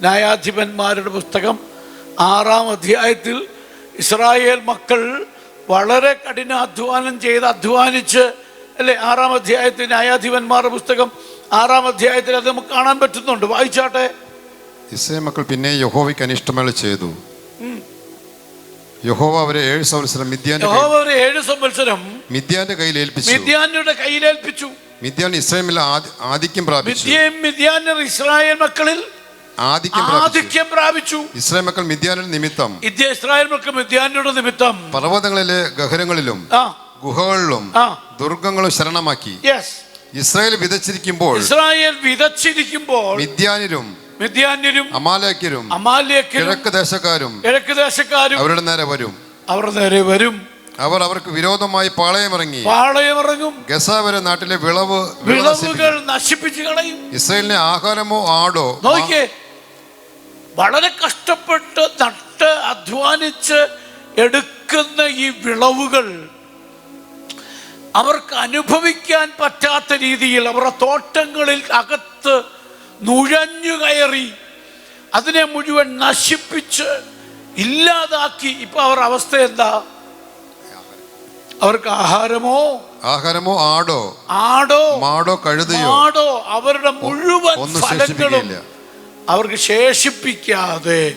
ന്യായാധിപന്മാരുടെ പുസ്തകം ആറാം അധ്യായത്തിൽ ഇസ്രായേൽ മക്കൾ വളരെ കഠിനാധ്വാനം ചെയ്ത് അധ്വാനിച്ച് അല്ലേ? ആറാം അധ്യായത്തിൽ ന്യായാധിപന്മാരുടെ പുസ്തകം ആറാം അധ്യായത്തിൽ അത് നമുക്ക് കാണാൻ പറ്റുന്നുണ്ട്. വായിച്ചാട്ടെ. ഇസ്രായേൽ മക്കൾ പിന്നെ യഹോവയ്ക്ക് അനിഷ്ടമേള ചെയ്തു. യഹോവ അവരെ ഏഴ് സംവത്സരം കൈ- യഹോവ അവരെ ഏഴ് സംവത്സരം മിദ്യാന്റെ കയ്യിൽ ഏൽപ്പിച്ചു. മിദ്യാന്റെ കയ്യിലേൽപ്പിച്ചു മിദ്യാൻ ഇസ്രായേലിൽ ആദി- ആധിക്യം പ്രാപിച്ചു. മിദ്യാനും ഇസ്രായേൽ മക്കളിൽ ആധിക്യം പ്രാപിച്ചു. ഇസ്രായേൽ മക്കൾ മിദ്യാനിൽ നിമിത്തം. ഇസ്രായേൽ മക്കൾ മിദ്യാനോട് നിമിത്തം. പർവതങ്ങളിലെ ഗഹനങ്ങളിലും ഗുഹകളിലും ദുർഗങ്ങളും ശരണമാക്കി. ഇസ്രായേൽ വിതച്ചിരിക്കുമ്പോൾ ഇസ്രായേൽ വിതച്ചിരിക്കുമ്പോൾ മിദ്യാനിലും മിദ്യാന്യരും അമാലേക്കരും അമാലേക്കരും കിഴക്ക് ദേശക്കാരും കിഴക്ക് ദേശക്കാരും അവരുടെ നേരെ വരും. അവരുടെ നേരെ വരും. അവർ അവർക്ക് വിരോധമായി പാളയമിറങ്ങി പാളയമിറങ്ങും ഗസാവരെ നാട്ടിലെ വിളവ് വിളവുകൾ. നശിപ്പിച്ചു കളയും. ഇസ്രായേലിനെ ആഹാരമോ ആടോ നോക്കിയേ വളരെ കഷ്ടപ്പെട്ട് നട്ട് അധ്വാനിച്ച് എടുക്കുന്ന ഈ വിളവുകൾ അവർക്ക് അനുഭവിക്കാൻ പറ്റാത്ത രീതിയിൽ അവരുടെ തോട്ടങ്ങളിൽ അകത്ത് നുഴഞ്ഞു കയറി അതിനെ മുഴുവൻ നശിപ്പിച്ച് ഇല്ലാതാക്കി. ഇപ്പൊ അവർ അവസ്ഥ എന്താ? അവർക്ക് ആഹാരമോ? ആഹാരമോ ആടോ? ആടോ? മാടോ കഴുതയോ? ആടോ അവരുടെ മുഴുവൻ ഫലങ്ങളും അവർക്ക് ശേഷിപ്പിക്കാതെ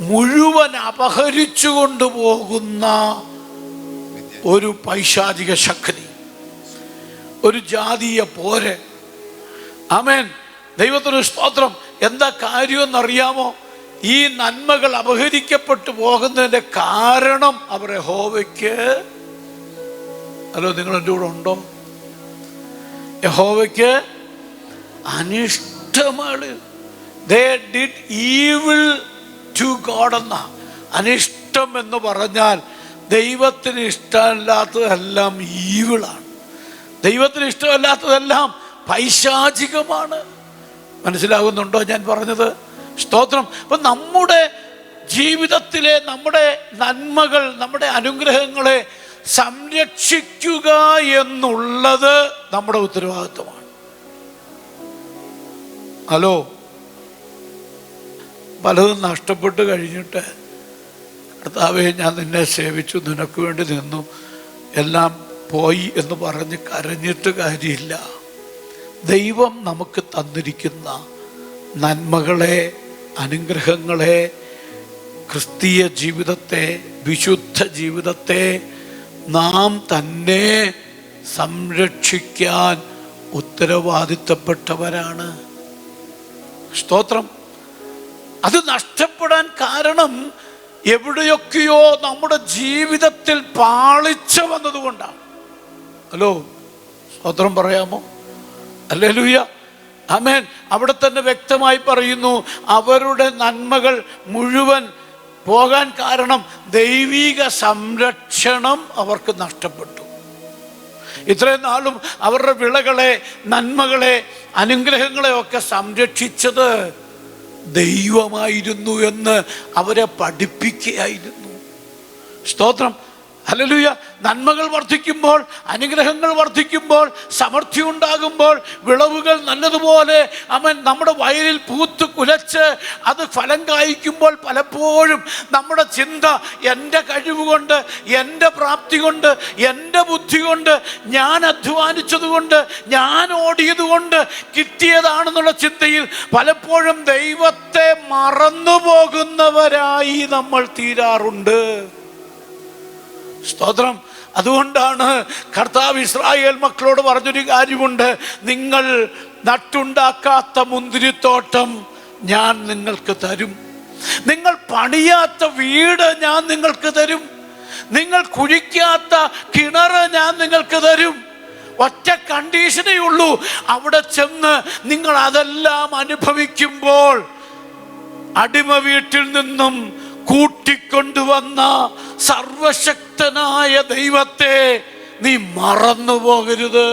മുഴുവൻ അപഹരിച്ചു കൊണ്ടുപോകുന്ന ഒരു പൈശാചിക ശക്തി. ഒരു ജാതീയ പോര്. ആമേൻ. ദൈവത്തിന് സ്തോത്രം. എന്താ കാര്യമെന്നറിയാമോ? ഈ നന്മകൾ അപഹരിക്കപ്പെട്ടു പോകുന്നതിന്റെ കാരണം അവരെ യഹോവയ്ക്ക് ഹലോ നിങ്ങൾ എന്റെ കൂടെ ഉണ്ടോ? യഹോവയ്ക്ക് അനിഷ്ടമാണ്. ദേ ഡിഡ് ടു ഗോഡ് എന്ന. അനിഷ്ടം എന്ന് പറഞ്ഞാൽ ദൈവത്തിന് ഇഷ്ടമല്ലാത്തതെല്ലാം ഈവിളാണ് ദൈവത്തിന് ഇഷ്ടമല്ലാത്തതെല്ലാം പൈശാചികമാണ്. മനസ്സിലാകുന്നുണ്ടോ ഞാൻ പറഞ്ഞത്? സ്തോത്രം. അപ്പൊ നമ്മുടെ ജീവിതത്തിലെ നമ്മുടെ നന്മകൾ നമ്മുടെ അനുഗ്രഹങ്ങളെ സംരക്ഷിക്കുക എന്നുള്ളത് നമ്മുടെ ഉത്തരവാദിത്വമാണ്. ഹലോ? പലതും നഷ്ടപ്പെട്ട് കഴിഞ്ഞിട്ട് കർത്താവെ ഞാൻ നിന്നെ സേവിച്ചു. നിനക്ക് വേണ്ടി നിന്നു. എല്ലാം പോയി എന്ന് പറഞ്ഞ് കരഞ്ഞിട്ട് കാര്യമില്ല. ദൈവം നമുക്ക് തന്നിരിക്കുന്ന നന്മകളെ അനുഗ്രഹങ്ങളെ ക്രിസ്തീയ ജീവിതത്തെ വിശുദ്ധ ജീവിതത്തെ നാം തന്നെ സംരക്ഷിക്കാൻ ഉത്തരവാദിത്തപ്പെട്ടവരാണ്. സ്തോത്രം. അത് നഷ്ടപ്പെടാൻ കാരണം എവിടെയൊക്കെയോ നമ്മുടെ ജീവിതത്തിൽ പാളിച്ച വന്നതുകൊണ്ടാണ്. ഹലോ സ്തോത്രം പറയാമോ? അല്ലേ ലൂയ അമേൻ അവിടെ തന്നെ വ്യക്തമായി പറയുന്നു അവരുടെ നന്മകൾ മുഴുവൻ പോകാൻ കാരണം ദൈവിക സംരക്ഷണം അവർക്ക് നഷ്ടപ്പെട്ടു. ഇത്രയും നാളും അവരുടെ വിളകളെ നന്മകളെ അനുഗ്രഹങ്ങളെ ഒക്കെ സംരക്ഷിച്ചത് ദൈവമായിരുന്നു എന്ന് അവരെ പഠിപ്പിക്കുകയായിരുന്നു. സ്തോത്രം. ഹല്ലേലൂയ. നന്മകൾ വർദ്ധിക്കുമ്പോൾ അനുഗ്രഹങ്ങൾ വർദ്ധിക്കുമ്പോൾ സമൃദ്ധി ഉണ്ടാകുമ്പോൾ വിളവുകൾ നല്ലതുപോലെ അവൻ നമ്മുടെ വയലിൽ പൂത്ത് കുലച്ച് അത് ഫലം കായ്ക്കുമ്പോൾ പലപ്പോഴും നമ്മുടെ ചിന്ത എന്റെ കഴിവുകൊണ്ട് എന്റെ പ്രാപ്തി കൊണ്ട് എന്റെ ബുദ്ധി കൊണ്ട് ഞാൻ അധ്വാനിച്ചത് കൊണ്ട് ഞാൻ ഓടിയതുകൊണ്ട് കിട്ടിയതാണെന്നുള്ള ചിന്തയിൽ പലപ്പോഴും ദൈവത്തെ മറന്നു പോകുന്നവരായി നമ്മൾ തീരാറുണ്ട്. സ്തോത്രം. അതുകൊണ്ടാണ് കർത്താവ് ഇസ്രായേൽ മക്കളോട് പറഞ്ഞൊരു കാര്യമുണ്ട്. നിങ്ങൾ നട്ടുണ്ടാക്കാത്ത മുന്തിരിത്തോട്ടം ഞാൻ നിങ്ങൾക്ക് തരും. നിങ്ങൾ പണിയാത്ത വീട് ഞാൻ നിങ്ങൾക്ക് തരും. നിങ്ങൾ കുഴിക്കാത്ത കിണർ ഞാൻ നിങ്ങൾക്ക് തരും. ഒറ്റ കണ്ടീഷനേ ഉള്ളൂ. അവിടെ ചെന്ന് നിങ്ങൾ അതെല്ലാം അനുഭവിക്കുമ്പോൾ അടിമ വീട്ടിൽ നിന്നും കൂട്ടിക്കൊണ്ടുവന്ന സർവശക്തനായ ദൈവത്തെ നീ മറന്നു പോകരുത്